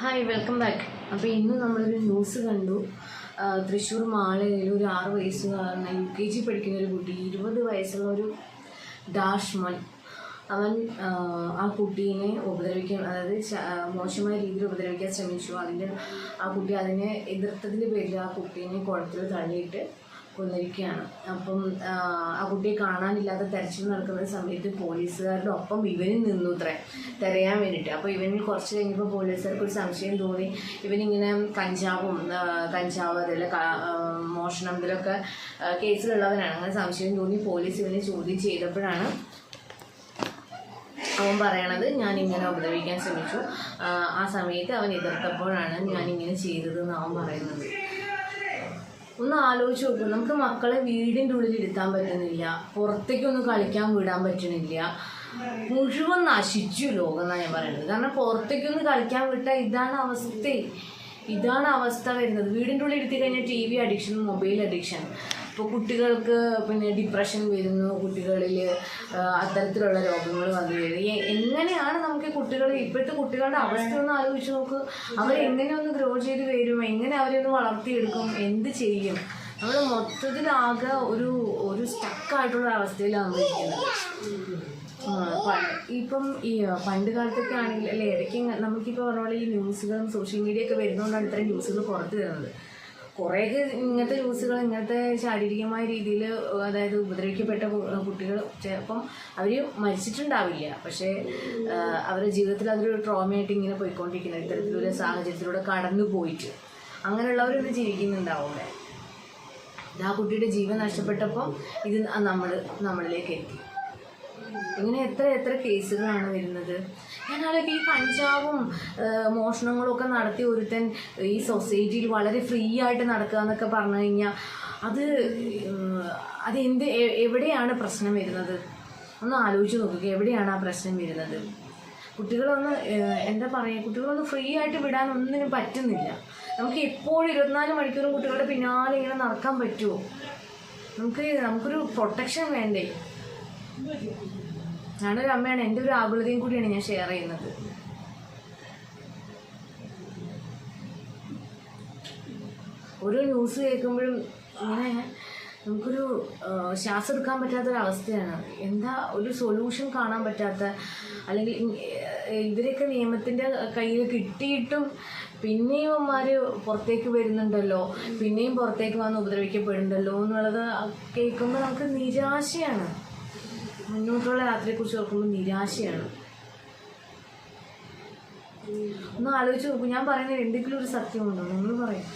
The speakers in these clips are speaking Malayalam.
ഹായ് വെൽക്കം ബാക്ക് അപ്പോൾ ഇന്ന് നമ്മളൊരു ന്യൂസ് കണ്ടു. തൃശ്ശൂർ മാളയിൽ ഒരു ആറ് വയസ്സുകാരൻ യു കെ ജി പഠിക്കുന്ന ഒരു കുട്ടി ഇരുപത് വയസ്സുള്ള ഒരു ഡാഷ്മൻ അവൻ ആ കുട്ടീനെ ഉപദ്രവിക്കാൻ അതായത് മോശമായ രീതിയിൽ ഉപദ്രവിക്കാൻ ശ്രമിച്ചു. അതിന്റെ ആ കുട്ടി അതിനെ എതിർത്തതിന്റെ പേരിൽ ആ കുട്ടീനെ കുളത്തിൽ തള്ളിയിട്ട് കൊന്നിരിക്കുകയാണ് അപ്പം ആ, കുട്ടിയെ കാണാനില്ലാതെ തെരച്ചിൽ നടക്കുന്ന സമയത്ത് പോലീസുകാരുടെ ഒപ്പം ഇവനും നിന്നു അത്രേ തിരയാൻ വേണ്ടിയിട്ട്. അപ്പോൾ ഇവനിൽ കുറച്ച് കഴിഞ്ഞപ്പോൾ പോലീസുകാർക്ക് ഒരു സംശയം തോന്നി. ഇവനിങ്ങനെ കഞ്ചാവും കഞ്ചാവ് അതിൽ മോഷണം ഇതിലൊക്കെ കേസിലുള്ളവനാണ് അങ്ങനെ സംശയം തോന്നി. പോലീസ് ഇവനെ ചോദ്യം ചെയ്തപ്പോഴാണ് അവൻ പറയണത് ഞാൻ ഇങ്ങനെ ഉപദ്രവിക്കാൻ ശ്രമിച്ചു. ആ, സമയത്ത് അവൻ എതിർത്തപ്പോഴാണ് ഞാൻ ഇങ്ങനെ ചെയ്തത് അവൻ പറയുന്നത്. ഒന്ന് ആലോചിച്ച് നോക്കും. നമുക്ക് മക്കളെ വീടിന്റെ ഉള്ളിൽ ഇരുത്താൻ പറ്റുന്നില്ല. പുറത്തേക്കൊന്നും കളിക്കാൻ വിടാൻ പറ്റണില്ല മുഴുവൻ നശിച്ചു ലോകം എന്നാണ് ഞാൻ പറയുന്നത്. കാരണം പുറത്തേക്കൊന്ന് കളിക്കാൻ വിട്ടാൽ ഇതാണ് അവസ്ഥ. ഇതാണ് അവസ്ഥ വരുന്നത്. വീടിന്റെ ഉള്ളിൽ ഇരുത്തി കഴിഞ്ഞാൽ T V addiction mobile addiction ഇപ്പോൾ കുട്ടികൾക്ക് പിന്നെ ഡിപ്രഷൻ വരുന്നു കുട്ടികളിൽ അത്തരത്തിലുള്ള രോഗങ്ങൾ വന്നു വരുന്നു. എങ്ങനെയാണ് നമുക്ക് കുട്ടികൾ ഇപ്പോഴത്തെ കുട്ടികളുടെ അവസ്ഥ ഒന്ന് ആലോചിച്ച് നോക്ക്. അവരെങ്ങനെ ഒന്ന് ഗ്രോ ചെയ്ത് വരും എങ്ങനെ അവരെ ഒന്ന് വളർത്തിയെടുക്കും എന്ത് ചെയ്യും? നമ്മൾ മൊത്തത്തിലാകെ ഒരു ഒരു സ്റ്റക്കായിട്ടുള്ള അവസ്ഥയിലാണ് ഇരിക്കുന്നത്. ഇപ്പം ഈ പണ്ട് കാലത്തൊക്കെ ആണെങ്കിൽ അല്ലെ ഇടയ്ക്ക് നമുക്കിപ്പോൾ പറഞ്ഞ പോലെ ഈ ന്യൂസുകളും സോഷ്യൽ മീഡിയ ഒക്കെ വരുന്നതുകൊണ്ടാണ് ഇത്രയും ന്യൂസുകൾ പുറത്ത് വരുന്നത്. കുറേയൊക്കെ ഇങ്ങനത്തെ ന്യൂസുകൾ ഇങ്ങനത്തെ ശാരീരികമായ രീതിയിൽ അതായത് ഉപദ്രവിക്കപ്പെട്ട കുട്ടികൾ ചിലപ്പം അവർ മരിച്ചിട്ടുണ്ടാവില്ല. പക്ഷേ അവരുടെ ജീവിതത്തിൽ അതൊരു ട്രോമയായിട്ട് ഇങ്ങനെ പോയിക്കൊണ്ടിരിക്കുന്നത് ഇത്തരത്തിലൊരു സാഹചര്യത്തിലൂടെ കടന്നു പോയിട്ട് അങ്ങനെയുള്ളവരിത് ജീവിക്കുന്നുണ്ടാവും ആ കുട്ടിയുടെ ജീവൻ നഷ്ടപ്പെട്ടപ്പോൾ ഇത് നമ്മൾ നമ്മളിലേക്ക് എത്തി. ഇങ്ങനെ എത്ര എത്ര കേസുകളാണ് വരുന്നത്? ഞാനാണെങ്കിൽ ഈ പഞ്ചാബും മോഷണങ്ങളും ഒക്കെ നടത്തി ഒരുത്തൻ ഈ സൊസൈറ്റിയിൽ വളരെ ഫ്രീ ആയിട്ട് നടക്കുക എന്നൊക്കെ പറഞ്ഞു കഴിഞ്ഞാൽ അത് അതെന്ത് എവിടെയാണ് പ്രശ്നം വരുന്നത്? ഒന്ന് ആലോചിച്ച് നോക്കുക എവിടെയാണ് ആ പ്രശ്നം വരുന്നത്? കുട്ടികളൊന്ന് എന്താ പറയുക കുട്ടികളൊന്ന് ഫ്രീ ആയിട്ട് വിടാൻ ഒന്നിനും പറ്റുന്നില്ല. നമുക്ക് എപ്പോഴും ഇരുപത്തിനാല് മണിക്കൂറും കുട്ടികളുടെ പിന്നാലെ ഇങ്ങനെ നടക്കാൻ പറ്റുമോ നമുക്ക് നമുക്കൊരു പ്രൊട്ടക്ഷൻ വേണ്ടേ? ഞാനൊരു അമ്മയാണ്. എന്റെ ഒരു ആകുലതയും കൂടിയാണ് ഞാൻ ഷെയർ ചെയ്യുന്നത്. ഓരോ ന്യൂസ് കേൾക്കുമ്പോഴും ഇങ്ങനെ നമുക്കൊരു ശ്വാസം എടുക്കാൻ പറ്റാത്തൊരവസ്ഥയാണ് എന്താ ഒരു സൊല്യൂഷൻ കാണാൻ പറ്റാത്ത അല്ലെങ്കിൽ ഇവരൊക്കെ നിയമത്തിന്റെ കയ്യിൽ കിട്ടിയിട്ടും പിന്നെയും അവന്മാർ പുറത്തേക്ക് വരുന്നുണ്ടല്ലോ പിന്നെയും പുറത്തേക്ക് വന്ന് ഉപദ്രവിക്കപ്പെടുന്നുണ്ടല്ലോ എന്നുള്ളത് കേൾക്കുമ്പോൾ നമുക്ക് നിരാശയാണ്. മുന്നോട്ടുള്ള യാത്രയെക്കുറിച്ച് ഓർക്കുമ്പോൾ നിരാശയാണ്. ഒന്ന് ആലോചിച്ച് നോക്കൂ ഞാൻ പറയുന്ന എന്തെങ്കിലും ഒരു സത്യമുണ്ടോ? നിങ്ങൾ പറയും.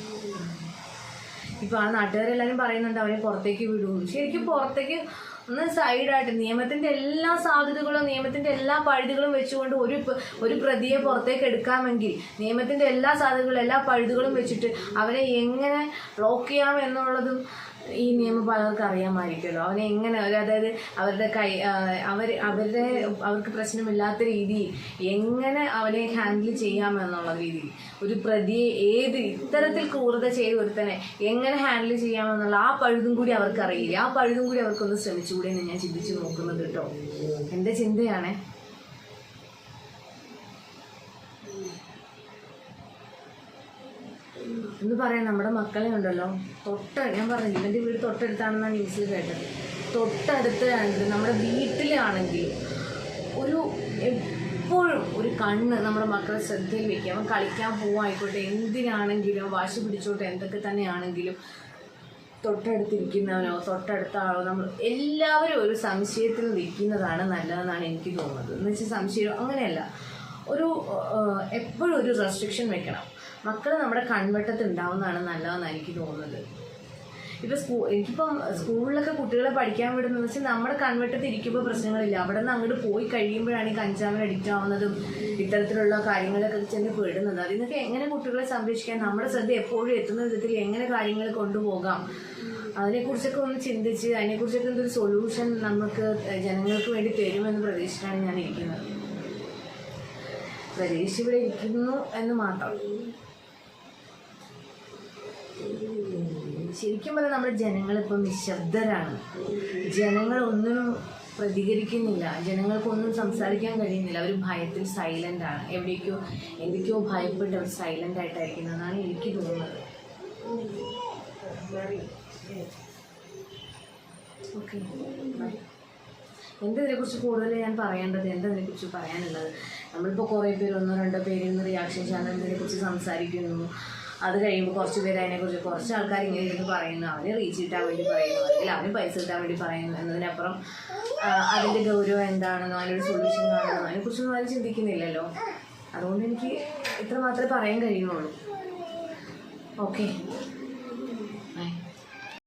ഇപ്പൊ ആ നാട്ടുകാരെല്ലാരും പറയുന്നുണ്ട് അവരെ പുറത്തേക്ക് വിടൂ. ശരിക്കും പുറത്തേക്ക് ഒന്ന് സൈഡായിട്ട് നിയമത്തിന്റെ എല്ലാ സാധ്യതകളും നിയമത്തിന്റെ എല്ലാ പഴുതുകളും വെച്ചുകൊണ്ട് ഒരു ഒരു പ്രതിയെ പുറത്തേക്ക് എടുക്കാമെങ്കിൽ നിയമത്തിന്റെ എല്ലാ സാധ്യതകളും എല്ലാ പഴുതുകളും വെച്ചിട്ട് അവരെ എങ്ങനെ ബ്ലോക്ക് ചെയ്യാം എന്നുള്ളതും ഈ നിയമം പലർക്ക് അറിയാമായിരിക്കുമല്ലോ. അവനെ എങ്ങനെ അതായത് അവരുടെ കൈ അവർ അവരുടെ അവർക്ക് പ്രശ്നമില്ലാത്ത രീതിയിൽ എങ്ങനെ അവനെ ഹാൻഡിൽ ചെയ്യാം എന്നുള്ള രീതിയിൽ. ഒരു പ്രതിയെ ഏത് ഇത്തരത്തിൽ ക്രൂരത ചെയ്ത് ഒരുത്തനെ എങ്ങനെ ഹാൻഡിൽ ചെയ്യാമെന്നുള്ള ആ പഴുതും കൂടി അവർക്ക് അറിയില്ല ആ പഴുതും കൂടി അവർക്കൊന്ന് ശ്രമിച്ചുകൂടെ എന്ന് ഞാൻ ചിന്തിച്ച് നോക്കുന്നത് കേട്ടോ. എന്റെ ചിന്തയാണേ? എന്ന് പറയാൻ നമ്മുടെ മക്കളെ ഉണ്ടല്ലോ. തൊട്ട ഞാൻ പറഞ്ഞു ഇവന്റെ വീട് തൊട്ടടുത്താണെന്നാണ് ന്യൂസിൽ കേട്ടത്. തൊട്ടടുത്താണെങ്കിൽ നമ്മുടെ വീട്ടിലാണെങ്കിൽ ഒരു എപ്പോഴും ഒരു കണ്ണ് നമ്മുടെ മക്കളെ ശ്രദ്ധയിൽ വെക്കുക അവൻ കളിക്കാൻ പോവായിക്കോട്ടെ എന്തിനാണെങ്കിലും വാശി പിടിച്ചോട്ടെ എന്തൊക്കെ തന്നെയാണെങ്കിലും തൊട്ടടുത്തിരിക്കുന്നവനോ തൊട്ടടുത്ത ആളോ നമ്മൾ എല്ലാവരും ഒരു സംശയത്തിൽ നിൽക്കുന്നതാണ് നല്ലതെന്നാണ് എനിക്ക് തോന്നുന്നത്. എന്ന് വെച്ചാൽ സംശയം അങ്ങനെയല്ല. ഒരു എപ്പോഴും ഒരു റെസ്ട്രിക്ഷൻ വെക്കണം. മക്കൾ നമ്മുടെ കൺവെട്ടത്ത് ഉണ്ടാവുന്നതാണ് നല്ലതെന്നാണ് എനിക്ക് തോന്നുന്നത്. ഇപ്പം സ്കൂ എനിക്കിപ്പം സ്കൂളിലൊക്കെ കുട്ടികളെ പഠിക്കാൻ വിടുന്നത് വെച്ചാൽ നമ്മുടെ കൺവെട്ടത്ത് ഇരിക്കുമ്പോൾ പ്രശ്നങ്ങളില്ല. അവിടെ നിന്ന് അങ്ങോട്ട് പോയി കഴിയുമ്പോഴാണ് ഈ കഞ്ചാവിന് അഡിക്റ്റ് ആവുന്നതും ഇത്തരത്തിലുള്ള കാര്യങ്ങളൊക്കെ ചെന്ന് പെടുന്നത്. അതിൽ നിന്നൊക്കെ എങ്ങനെ കുട്ടികളെ സംരക്ഷിക്കാൻ നമ്മുടെ ശ്രദ്ധ എപ്പോഴും എത്തുന്ന വിധത്തിൽ എങ്ങനെ കാര്യങ്ങൾ കൊണ്ടുപോകാം? അതിനെക്കുറിച്ചൊക്കെ ഒന്ന് ചിന്തിച്ച് അതിനെക്കുറിച്ചൊക്കെ എന്തൊരു സൊല്യൂഷൻ നമുക്ക് ജനങ്ങൾക്ക് വേണ്ടി തരുമെന്ന് പ്രതീക്ഷിച്ചാണ് ഞാൻ ഇരിക്കുന്നത് പ്രതീക്ഷ ഇവിടെ ഇരിക്കുന്നു എന്ന് മാത്രം. ശരിക്കും പറഞ്ഞാൽ നമ്മുടെ ജനങ്ങളിപ്പം നിശബ്ദരാണ്. ജനങ്ങൾ ഒന്നിനും പ്രതികരിക്കുന്നില്ല. ജനങ്ങൾക്കൊന്നും സംസാരിക്കാൻ കഴിയുന്നില്ല. അവർ ഭയത്തിൽ സൈലന്റ് ആണ്. എവിടേക്കോ എന്തൊക്കെയോ ഭയപ്പെട്ട് അവർ സൈലന്റ് ആയിട്ടായിരിക്കുന്നതാണ് എനിക്ക് തോന്നുന്നത്. ഓക്കെ എന്തതിനെക്കുറിച്ച് കൂടുതൽ ഞാൻ പറയേണ്ടത്? എന്തതിനെക്കുറിച്ച് പറയാനുള്ളത്? നമ്മളിപ്പോൾ കുറേ പേര് ഒന്നോ രണ്ടോ പേര് ഇന്ന് റിയാക്ഷൻ ചാനലിനെക്കുറിച്ച് സംസാരിക്കുന്നു. അത് കഴിയുമ്പോൾ കുറച്ച് പേര് അതിനെക്കുറിച്ച് കുറച്ച് ആൾക്കാർ ഇങ്ങനെ ഇരുന്ന് പറയുന്നു. അവന് റീച്ച് കിട്ടാൻ വേണ്ടി പറയുന്നു. അല്ലെങ്കിൽ അവന് പൈസ കിട്ടാൻ വേണ്ടി പറയുന്നു. എന്നതിനപ്പുറം അതിന്റെ ഗൗരവം എന്താണെന്നോ അതിനൊരു സൊല്യൂഷൻ കാണുന്നോ അതിനെക്കുറിച്ചൊന്നും ആരും ചിന്തിക്കുന്നില്ലല്ലോ. അതുകൊണ്ട് എനിക്ക് ഇത്ര മാത്രമേ പറയാൻ കഴിയുന്നുള്ളൂ ഓക്കെ